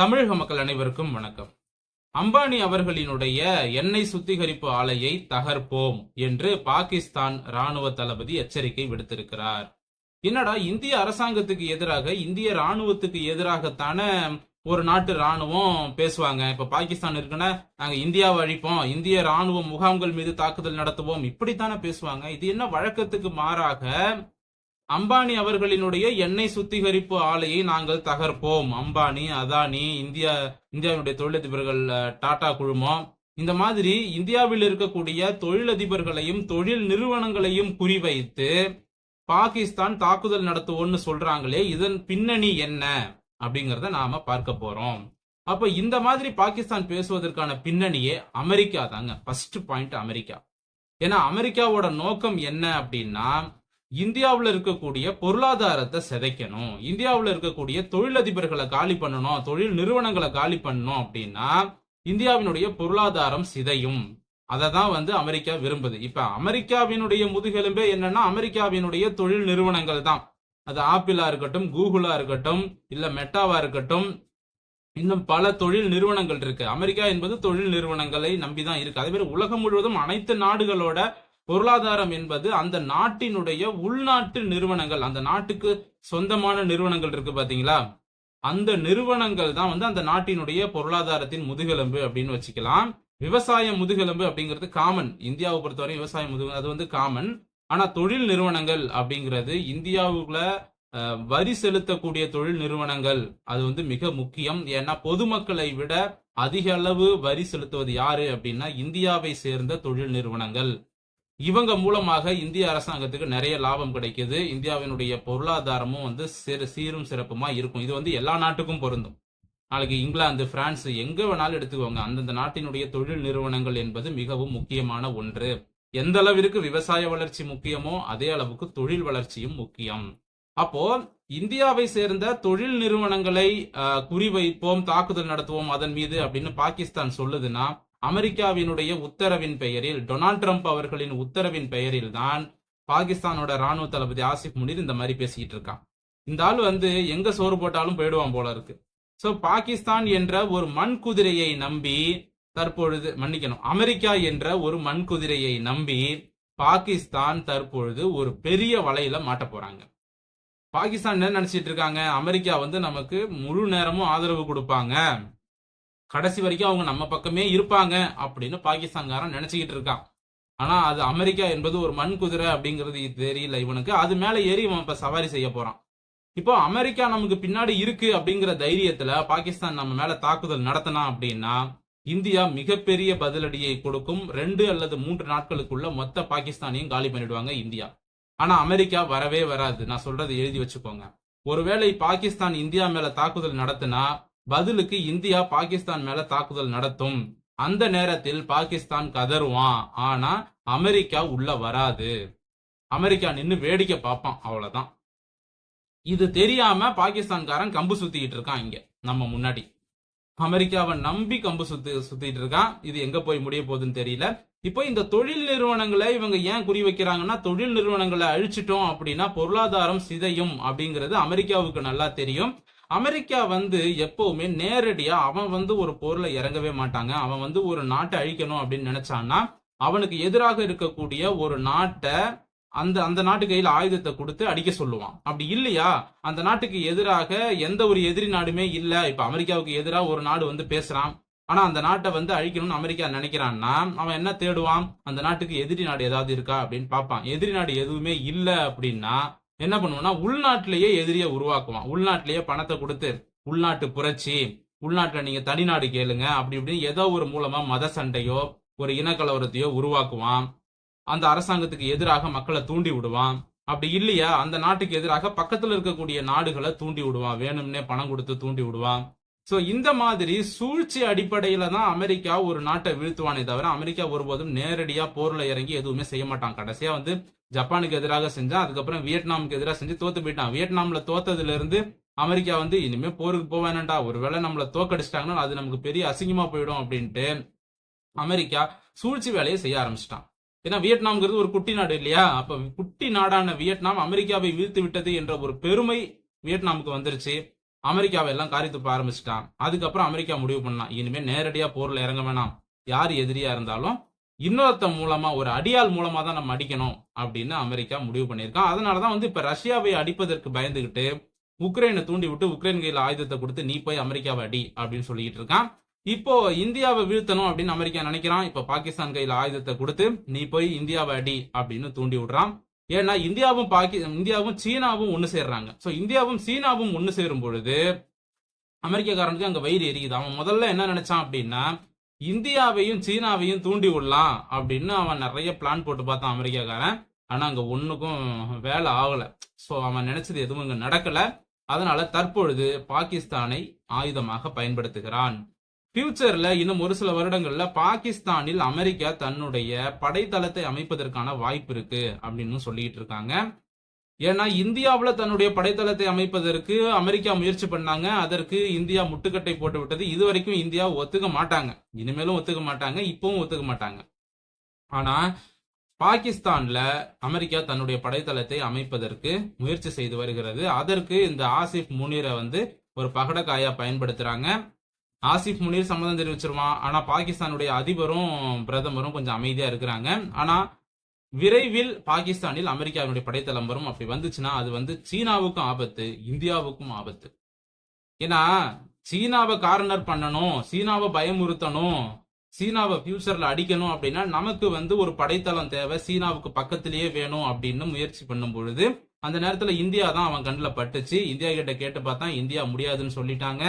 தமிழக மக்கள் அனைவருக்கும் வணக்கம். அம்பானி அவர்களினுடைய எண்ணெய் சுத்திகரிப்பு ஆலையை தகர்ப்போம் என்று பாகிஸ்தான் ராணுவ தளபதி எச்சரிக்கை விடுத்திருக்கிறார். என்னடா இந்திய அரசாங்கத்துக்கு எதிராக இந்திய ராணுவத்துக்கு எதிராகத்தான ஒரு நாட்டு ராணுவம் பேசுவாங்க. இப்ப பாகிஸ்தான் இருக்குன்னா நாங்க இந்தியாவை அழிப்போம் இந்திய ராணுவ முகாம்கள் மீது தாக்குதல் நடத்துவோம் இப்படித்தானே பேசுவாங்க. இது என்ன வழக்கத்துக்கு மாறாக அம்பானி அவர்களினுடைய எண்ணெய் சுத்திகரிப்பு ஆலையை நாங்கள் தகர்ப்போம். அம்பானி அதானி இந்தியா இந்தியாவினுடைய தொழிலதிபர்கள் டாடா குழுமம். இந்த மாதிரி இந்தியாவில் இருக்கக்கூடிய தொழிலதிபர்களையும் தொழில் நிறுவனங்களையும் குறிவைத்து பாகிஸ்தான் தாக்குதல் நடத்துவோம்னு சொல்றாங்களே இதன் பின்னணி என்ன? அப்படிங்கறத நாம பார்க்க போறோம். அப்ப இந்த மாதிரி பாகிஸ்தான் பேசுவதற்கான பின்னணியே அமெரிக்கா தாங்க ஃபர்ஸ்ட் பாயிண்ட் அமெரிக்கா. ஏன்னா அமெரிக்காவோட நோக்கம் என்ன அப்படின்னா இந்தியாவில் இருக்கக்கூடிய பொருளாதாரத்தை சிதைக்கணும். இந்தியாவில் இருக்கக்கூடிய தொழிலதிபர்களை காலி பண்ணணும். தொழில் நிறுவனங்களை காலி பண்ணணும் அப்படின்னா இந்தியாவினுடைய பொருளாதாரம் சிதையும். அதை தான் வந்து அமெரிக்கா விரும்புது. இப்ப அமெரிக்காவினுடைய முதுகெலும்பே என்னன்னா அமெரிக்காவினுடைய தொழில் நிறுவனங்கள் தான். அது ஆப்பிளா இருக்கட்டும் கூகுளா இருக்கட்டும் இல்ல மெட்டாவா இருக்கட்டும் இன்னும் பல தொழில் நிறுவனங்கள் இருக்கு. அமெரிக்கா என்பது தொழில் நிறுவனங்களை நம்பிதான் இருக்கு. அதே மாதிரி உலகம் முழுவதும் அனைத்து நாடுகளோட பொருளாதாரம் என்பது அந்த நாட்டினுடைய உள்நாட்டு நிறுவனங்கள் அந்த நாட்டுக்கு சொந்தமான நிறுவனங்கள் இருக்கு பாத்தீங்களா? அந்த நிறுவனங்கள் தான் வந்து அந்த நாட்டினுடைய பொருளாதாரத்தின் முதுகெலும்பு அப்படின்னு வச்சுக்கலாம். விவசாய முதுகெலும்பு அப்படிங்கிறது காமன் இந்தியாவை பொறுத்தவரை விவசாய முதுகு அது வந்து காமன் ஆனா தொழில் நிறுவனங்கள் அப்படிங்கிறது இந்தியாவுக்குள்ள வரி செலுத்தக்கூடிய தொழில் நிறுவனங்கள் அது வந்து மிக முக்கியம். ஏன்னா பொதுமக்களை விட அதிக அளவு வரி செலுத்துவது யாரு அப்படின்னா இந்தியாவை சேர்ந்த தொழில் நிறுவனங்கள். இவங்க மூலமாக இந்திய அரசாங்கத்துக்கு நிறைய லாபம் கிடைக்குது. இந்தியாவினுடைய பொருளாதாரமும் வந்து சிறு சீரும் சிறப்புமா இருக்கும். இது வந்து எல்லா நாட்டுக்கும் பொருந்தும். நாளைக்கு இங்கிலாந்து பிரான்ஸ் எங்க வேணாலும் எடுத்துக்கோங்க. அந்தந்த நாட்டினுடைய தொழில் நிறுவனங்கள் என்பது மிகவும் முக்கியமான ஒன்று. எந்த அளவிற்கு விவசாய வளர்ச்சி முக்கியமோ அதே அளவுக்கு தொழில் வளர்ச்சியும் முக்கியம். அப்போ இந்தியாவை சேர்ந்த தொழில் நிறுவனங்களை குறிவைப்போம் தாக்குதல் நடத்துவோம் அதன் மீது அப்படின்னு பாகிஸ்தான் சொல்லுதுன்னா அமெரிக்காவினுடைய உத்தரவின் பெயரில் டொனால்ட் ட்ரம்ப் அவர்களின் உத்தரவின் பெயரில் தான் பாகிஸ்தானோட ராணுவ தளபதி ஆசிப் முனீர் இந்த மாதிரி பேசிக்கிட்டு இருக்கான். இந்த ஆள் வந்து எங்க சோறு போட்டாலும் போயிடுவான் போல இருக்கு. சோ பாகிஸ்தான் என்ற ஒரு மண் குதிரையை நம்பி தற்பொழுது மன்னிக்கணும் அமெரிக்கா என்ற ஒரு மண் குதிரையை நம்பி பாகிஸ்தான் தற்பொழுது ஒரு பெரிய வலையில மாட்ட போறாங்க. பாகிஸ்தான் என்ன நினைச்சிட்டு இருக்காங்க? அமெரிக்கா வந்து நமக்கு முழு நேரமும் ஆதரவு கொடுப்பாங்க. கடைசி வரைக்கும் அவங்க நம்ம பக்கமே இருப்பாங்க அப்படின்னு பாகிஸ்தான்காரன் நினைச்சுக்கிட்டு இருக்கான். ஆனா அது அமெரிக்கா என்பது ஒரு மண் குதிரை அப்படிங்கிறது தெரியல இவனுக்கு. அது மேல ஏறி இவன் இப்ப சவாரி செய்ய போறான். இப்போ அமெரிக்கா நமக்கு பின்னாடி இருக்கு அப்படிங்கிற தைரியத்துல பாகிஸ்தான் நம்ம மேல தாக்குதல் நடத்தினா அப்படின்னா இந்தியா மிகப்பெரிய பதிலடியை கொடுக்கும். ரெண்டு அல்லது மூன்று நாட்களுக்குள்ள மொத்த பாகிஸ்தானையும் காலி பண்ணிடுவாங்க இந்தியா. ஆனா அமெரிக்கா வரவே வராது. நான் சொல்றதை எழுதி வச்சுக்கோங்க. ஒருவேளை பாகிஸ்தான் இந்தியா மேல தாக்குதல் நடத்தினா பதிலுக்கு இந்தியா பாகிஸ்தான் மேல தாக்குதல் நடத்தும். அந்த நேரத்தில் பாகிஸ்தான் கதறுவான் ஆனா அமெரிக்கா உள்ள வராது. அமெரிக்கா நின்னு வேடிக்கை பார்ப்பான் அவ்வளவுதான். இது தெரியாம பாகிஸ்தான்காரன் கம்பு சுத்திக்கிட்டு இருக்கான் இங்க நம்ம முன்னாடி. அமெரிக்காவை நம்பி கம்பு சுத்தி சுத்திட்டு இருக்கான். இது எங்க போய் முடிய போகுதுன்னு தெரியல. இப்போ இந்த தொழில் நிறுவனங்களை இவங்க ஏன் குறி வைக்கிறாங்கன்னா தொழில் நிறுவனங்களை அழிச்சிட்டோம் அப்படின்னா பொருளாதாரம் சிதையும் அப்படிங்கிறது அமெரிக்காவுக்கு நல்லா தெரியும். அமெரிக்கா வந்து எப்பவுமே நேரடியா அவன் வந்து ஒரு போர்ல இறங்கவே மாட்டாங்க. அவன் வந்து ஒரு நாட்டை அழிக்கணும் அப்படின்னு நினைச்சான்னா அவனுக்கு எதிராக இருக்கக்கூடிய ஒரு நாட்டை அந்த அந்த நாட்டு கையில் ஆயுதத்தை கொடுத்து அடிக்க சொல்லுவான். அப்படி இல்லையா? அந்த நாட்டுக்கு எதிராக எந்த ஒரு எதிரி நாடுமே இல்ல. இப்ப அமெரிக்காவுக்கு எதிராக ஒரு நாடு வந்து பேசுறான். ஆனா அந்த நாட்டை வந்து அழிக்கணும்னு அமெரிக்கா நினைக்கிறான்னா அவன் என்ன தேடுவான்? அந்த நாட்டுக்கு எதிரி நாடு ஏதாவது இருக்கா அப்படின்னு பார்ப்பான். எதிரி நாடு எதுவுமே இல்லை அப்படின்னா என்ன பண்ணுவான்னா உள்நாட்டிலேயே எதிரியை உருவாக்குவான் உள்நாட்டிலேயே பணத்தை கொடுத்து உள்நாட்டு புரட்சி உள்நாட்டில் நீங்க தனிநாடு கேளுங்க அப்படி இப்படின்னு ஏதோ ஒரு மூலமா மத சண்டையோ ஒரு இனக்கலவரத்தையோ உருவாக்குவான். அந்த அரசாங்கத்துக்கு எதிராக மக்களை தூண்டி விடுவான். அப்படி இல்லையா? அந்த நாட்டுக்கு எதிராக பக்கத்துல இருக்கக்கூடிய நாடுகளை தூண்டி விடுவான். வேணும்னே பணம் கொடுத்து தூண்டி விடுவான். ஸோ இந்த மாதிரி சூழ்ச்சி அடிப்படையில தான் அமெரிக்கா ஒரு நாட்டை வீழ்த்துவானே தவிர அமெரிக்கா ஒருபோதும் நேரடியா போர்ல இறங்கி எதுவுமே செய்ய மாட்டான். கடைசியா வந்து ஜப்பானுக்கு எதிராக செஞ்சான் அதுக்கப்புறம் வியட்நாமுக்கு எதிராக செஞ்சு தோத்து போயிட்டான். வியட்நாம்ல தோத்ததுல இருந்து அமெரிக்கா வந்து இனிமே போருக்கு போக ஒருவேளை நம்மள தோக்கடிச்சிட்டாங்கன்னா அது நமக்கு பெரிய அசிங்கமா போயிடும் அப்படின்ட்டு அமெரிக்கா சூழ்ச்சி வேலையை செய்ய ஆரம்பிச்சிட்டான். ஏன்னா வியட்நாம்ங்கிறது ஒரு குட்டி நாடு இல்லையா? அப்ப குட்டி நாடான வியட்நாம் அமெரிக்காவை வீழ்த்து விட்டது என்ற ஒரு பெருமை வியட்நாமுக்கு வந்துருச்சு. அமெரிக்காவை எல்லாம் காரி துப்ப ஆரம்பிச்சிட்டான். அதுக்கப்புறம் அமெரிக்கா முடிவு பண்ணான் இனிமேல் நேரடியாக போரில் இறங்க வேணாம். யார் எதிரியா இருந்தாலும் இன்னொருத்தன் மூலமா ஒரு அடியாள் மூலமா தான் நம்ம அடிக்கணும் அப்படின்னு அமெரிக்கா முடிவு பண்ணியிருக்கான் அதனாலதான் வந்து இப்ப ரஷ்யாவை அடிப்பதற்கு பயந்துகிட்டு உக்ரைனை தூண்டி விட்டு உக்ரைன் கையில் ஆயுதத்தை கொடுத்து நீ போய் அமெரிக்காவை அடி அப்படின்னு சொல்லிட்டு இருக்கான். இப்போ இந்தியாவை வீழ்த்தணும் அப்படின்னு அமெரிக்கா நினைக்கிறான். இப்ப பாகிஸ்தான் கையில் ஆயுதத்தை கொடுத்து நீ போய் இந்தியாவை அடி அப்படின்னு தூண்டி விடுறான். ஏன்னா இந்தியாவும் பாக்கி இந்தியாவும் சீனாவும் ஒன்று சேர்றாங்க. ஸோ இந்தியாவும் சீனாவும் ஒன்று சேரும் பொழுது அமெரிக்கக்காரனுக்கு அங்கே வயிறு எரியுது. அவன் முதல்ல என்ன நினைச்சான் அப்படின்னா இந்தியாவையும் சீனாவையும் தூண்டி விடலாம் அப்படின்னு அவன் நிறைய பிளான் போட்டு பார்த்தான் அமெரிக்காக்காரன். ஆனால் அங்கே ஒன்றுக்கும் வேலை ஆகலை. ஸோ அவன் நினைச்சது எதுவும் இங்கே நடக்கலை. அதனால தற்பொழுது பாகிஸ்தானை ஆயுதமாக பயன்படுத்துகிறான். ஃபியூச்சர்ல இன்னும் ஒரு சில வருடங்கள்ல பாகிஸ்தானில் அமெரிக்கா தன்னுடைய படைத்தளத்தை அமைப்பதற்கான வாய்ப்பு இருக்கு அப்படின்னு சொல்லிட்டு இருக்காங்க. ஏன்னா இந்தியாவில் தன்னுடைய படைத்தளத்தை அமைப்பதற்கு அமெரிக்கா முயற்சி பண்ணாங்க. அதற்கு இந்தியா முட்டுக்கட்டை போட்டு விட்டது. இது வரைக்கும் இந்தியா ஒத்துக்க மாட்டாங்க. இனிமேலும் ஒத்துக்க மாட்டாங்க. இப்பவும் ஒத்துக்க மாட்டாங்க. ஆனா பாகிஸ்தான்ல அமெரிக்கா தன்னுடைய படைத்தளத்தை அமைப்பதற்கு முயற்சி செய்து வருகிறது. அதற்கு இந்த ஆசிப் முனீரை வந்து ஒரு பகடக்காயா பயன்படுத்துறாங்க. ஆசிப் முனீர் சம்மதம் தெரிவிச்சிருவான். ஆனா பாகிஸ்தானுடைய அதிபரும் பிரதமரும் கொஞ்சம் அமைதியா இருக்கிறாங்க. ஆனா விரைவில் பாகிஸ்தானில் அமெரிக்காவினுடைய படைத்தளம் வரும் அப்படி வந்துச்சுன்னா அது வந்து சீனாவுக்கும் ஆபத்து இந்தியாவுக்கும் ஆபத்து. ஏன்னா சீனாவை கார்னர் பண்ணணும் சீனாவை பயமுறுத்தணும் சீனாவை ஃபியூச்சர்ல அடிக்கணும் அப்படின்னா நமக்கு வந்து ஒரு படைத்தளம் தேவை சீனாவுக்கு பக்கத்திலேயே வேணும் அப்படின்னு முயற்சி பண்ணும் பொழுது அந்த நேரத்துல இந்தியா தான் அவன் கண்ணில் பட்டுச்சு. இந்தியா கிட்ட கேட்டு பார்த்தா இந்தியா முடியாதுன்னு சொல்லிட்டாங்க.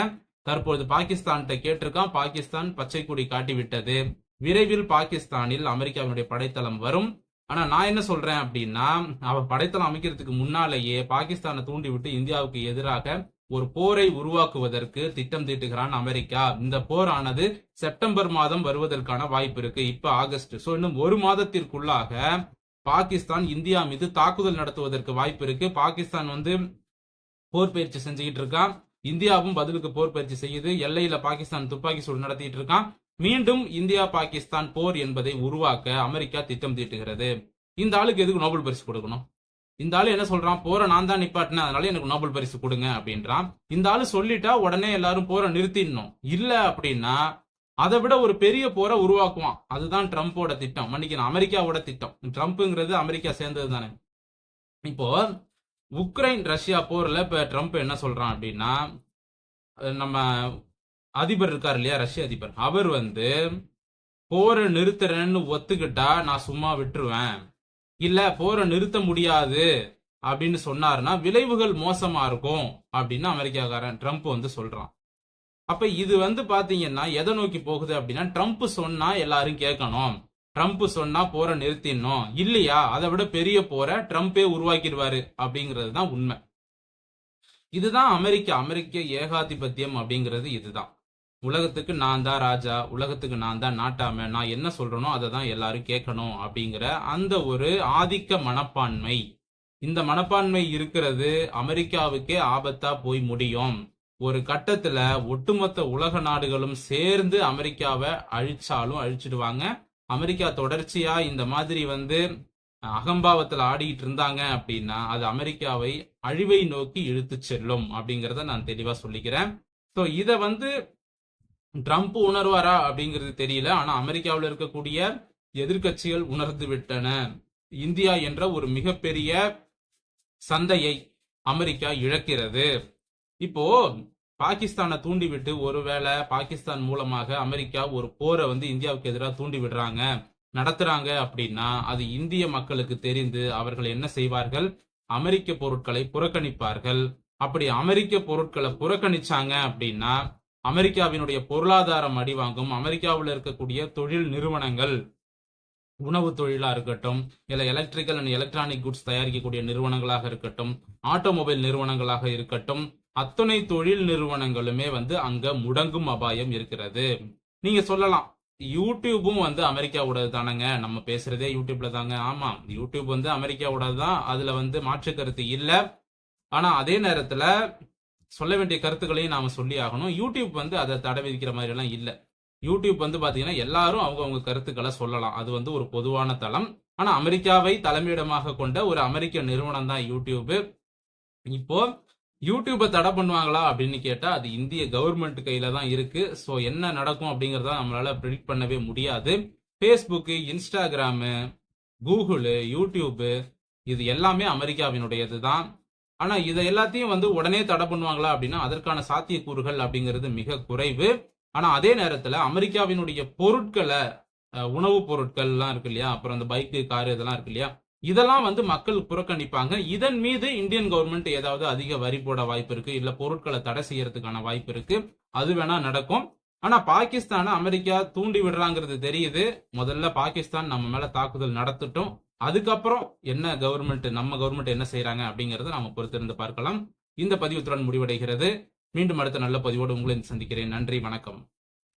தற்பொழுது பாகிஸ்தான்கிட்ட கேட்டிருக்கான். பாகிஸ்தான் பச்சை கொடி காட்டிவிட்டது. விரைவில் பாகிஸ்தானில் அமெரிக்காவினுடைய படைத்தளம் வரும். ஆனா நான் என்ன சொல்றேன் அப்படின்னா அவ படைத்தளம் அமைக்கிறதுக்கு முன்னாலேயே பாகிஸ்தானை தூண்டிவிட்டு இந்தியாவுக்கு எதிராக ஒரு போரை உருவாக்குவதற்கு திட்டம் தீட்டுகிறான் அமெரிக்கா. இந்த போரானது செப்டம்பர் மாதம் வருவதற்கான வாய்ப்பு இருக்கு. இப்ப ஆகஸ்ட். சோ இன்னும் ஒரு மாதத்திற்குள்ளாக பாகிஸ்தான் இந்தியா மீது தாக்குதல் நடத்துவதற்கு வாய்ப்பு இருக்கு. பாகிஸ்தான் வந்து போர் பயிற்சி செஞ்சுக்கிட்டு இருக்கான் இந்தியாவும் பதிலுக்கு போர் பயிற்சி செய்யுது. எல்லையில பாகிஸ்தான் துப்பாக்கி சூடு நடத்திட்டு இருக்கான். மீண்டும் இந்தியா பாகிஸ்தான் போர் என்பதை உருவாக்க அமெரிக்கா திட்டம் தீட்டுகிறது. இந்த ஆளுக்கு எதுக்கு நோபல் பரிசு கொடுக்கணும்? இந்த ஆளு என்ன சொல்றான்? போரை நான் தான் நிப்பாட்டினேன் அதனால எனக்கு நோபல் பரிசு கொடுங்க அப்படின்றான். இந்த ஆளு சொல்லிட்டா உடனே எல்லாரும் போரை நிறுத்திடணும். இல்ல அப்படின்னா அதை விட ஒரு பெரிய போரை உருவாக்குவான். அதுதான் ட்ரம்ப்போட திட்டம். மன்னிக்கணும் அமெரிக்காவோட திட்டம். ட்ரம்ப்ங்கிறது அமெரிக்கா சேர்ந்தது தானே இப்போ உக்ரைன் ரஷ்யா போர்ல இப்ப ட்ரம்ப் என்ன சொல்றான் அப்படின்னா நம்ம அதிபர் இருக்கார் இல்லையா ரஷ்ய அதிபர். அவர் வந்து போரை நிறுத்துறேன்னு ஒத்துக்கிட்டா நான் சும்மா விட்டுருவேன். இல்ல போரை நிறுத்த முடியாது. அப்படின்னு சொன்னாருன்னா விளைவுகள் மோசமா இருக்கும். அப்படின்னு அமெரிக்காக்காரன் ட்ரம்ப் வந்து சொல்றான். அப்ப இது வந்து பாத்தீங்கன்னா எதை நோக்கி போகுது அப்படின்னா ட்ரம்ப் சொன்னா எல்லாரும் கேட்கணும். ட்ரம்ப் சொன்னா போரை நிறுத்தினோம் இல்லையா? அதை விட பெரிய போரை ட்ரம்ப்பே உருவாக்கிடுவாரு அப்படிங்கிறது தான் உண்மை. இதுதான் அமெரிக்கா அமெரிக்க ஏகாதிபத்தியம் அப்படிங்கிறது இதுதான். உலகத்துக்கு நான் தான் ராஜா உலகத்துக்கு நான் தான் நாட்டாம நான் என்ன சொல்றேனோ அதை தான் எல்லாரும் கேட்கணும் அப்படிங்கிற அந்த ஒரு ஆதிக்க மனப்பான்மை. இந்த மனப்பான்மை இருக்கிறது அமெரிக்காவுக்கே ஆபத்தா போய் முடியும். ஒரு கட்டத்துல ஒட்டுமொத்த உலக நாடுகளும் சேர்ந்து அமெரிக்காவை அழிச்சாலும் அழிச்சிடுவாங்க. அமெரிக்கா தொடர்ச்சியா இந்த மாதிரி வந்து அகம்பாவத்தில் ஆடிட்டு இருந்தாங்க அப்படின்னா அது அமெரிக்காவை அழிவை நோக்கி இழுத்து செல்லும் அப்படிங்கிறத நான் தெளிவா சொல்லிக்கிறேன். ஸோ இதை வந்து ட்ரம்ப் உணர்வாரா அப்படிங்கிறது தெரியல. ஆனா அமெரிக்காவில் இருக்கக்கூடிய எதிர்க்கட்சிகள் உணர்ந்து விட்டன. இந்தியா என்ற ஒரு மிகப்பெரிய சந்தையை அமெரிக்கா இழக்கிறது. இப்போ பாகிஸ்தானை தூண்டிவிட்டு ஒருவேளை பாகிஸ்தான் மூலமாக அமெரிக்கா ஒரு போரை வந்து இந்தியாவுக்கு எதிராக தூண்டி விடுறாங்க நடத்துறாங்க அப்படின்னா அது இந்திய மக்களுக்கு தெரிந்து அவர்கள் என்ன செய்வார்கள்? அமெரிக்க பொருட்களை புறக்கணிப்பார்கள். அப்படி அமெரிக்க பொருட்களை புறக்கணிச்சாங்க அப்படின்னா அமெரிக்காவினுடைய பொருளாதாரம் அடிவாங்கும். அமெரிக்காவில் இருக்கக்கூடிய தொழில் நிறுவனங்கள் உணவு தொழிலா இருக்கட்டும் இல்லை எலக்ட்ரிக்கல் அண்ட் எலக்ட்ரானிக் குட்ஸ் தயாரிக்கக்கூடிய நிறுவனங்களாக இருக்கட்டும் ஆட்டோமொபைல் நிறுவனங்களாக இருக்கட்டும் அத்தனை தொழில் நிறுவனங்களுமே வந்து அங்க முடங்கும் அபாயம் இருக்கிறது. நீங்க சொல்லலாம். யூடியூபும் வந்து அமெரிக்காவோடது தானங்க நம்ம பேசுறதே யூடியூப்ல தாங்க. ஆமா யூடியூப் வந்து அமெரிக்காவோடது தான் அதுல வந்து மாற்று கருத்து இல்ல. ஆனா அதே நேரத்துல சொல்ல வேண்டிய கருத்துக்களையும் நாம சொல்லி ஆகணும். யூடியூப் வந்து அதை தடை விதிக்கிற மாதிரி எல்லாம் இல்ல. யூடியூப் வந்து பாத்தீங்கன்னா எல்லாரும் அவங்கவுங்க கருத்துக்களை சொல்லலாம். அது வந்து ஒரு பொதுவான தளம். ஆனா அமெரிக்காவை தலைமையிடமாக கொண்ட ஒரு அமெரிக்க நிறுவனம் தான் யூடியூப். இப்போ யூடியூப்பை தடை பண்ணுவாங்களா அப்படின்னு கேட்டா அது இந்திய கவர்மெண்ட் கையில தான் இருக்கு. ஸோ என்ன நடக்கும் அப்படிங்கறத நம்மளால ப்ரிடிக்ட் பண்ணவே முடியாது. ஃபேஸ்புக்கு இன்ஸ்டாகிராமு கூகுளு யூடியூபு இது எல்லாமே அமெரிக்காவினுடையது தான். ஆனா இதை எல்லாத்தையும் வந்து உடனே தடை பண்ணுவாங்களா அப்படின்னா அதற்கான சாத்தியக்கூறுகள் அப்படிங்கிறது மிக குறைவு. ஆனா அதே நேரத்துல அமெரிக்காவினுடைய பொருட்களை உணவுப் பொருட்கள்லாம் இருக்கு இல்லையா? அப்புறம் அந்த பைக்கு காரு இதெல்லாம் இருக்கு இல்லையா? இதெல்லாம் வந்து மக்கள் புறக்கணிப்பாங்க. இதன் மீது இந்தியன் கவர்மெண்ட் ஏதாவது அதிக வரி போட வாய்ப்பு இருக்கு இல்ல பொருட்களை தடை செய்யறதுக்கான வாய்ப்பு இருக்கு அது வேணா நடக்கும். ஆனா பாகிஸ்தானை அமெரிக்கா தூண்டி விடுறாங்கிறது தெரியுது. முதல்ல பாகிஸ்தான் நம்ம மேல தாக்குதல் நடத்தட்டும். அதுக்கப்புறம் என்ன கவர்மெண்ட் நம்ம கவர்மெண்ட் என்ன செய்றாங்க அப்படிங்கறத நாம பொறுத்திருந்து பார்க்கலாம். இந்த பதிவுத்துடன் முடிவடைகிறது. மீண்டும் அடுத்த நல்ல பதிவோடு உங்களை சந்திக்கிறேன். நன்றி வணக்கம்.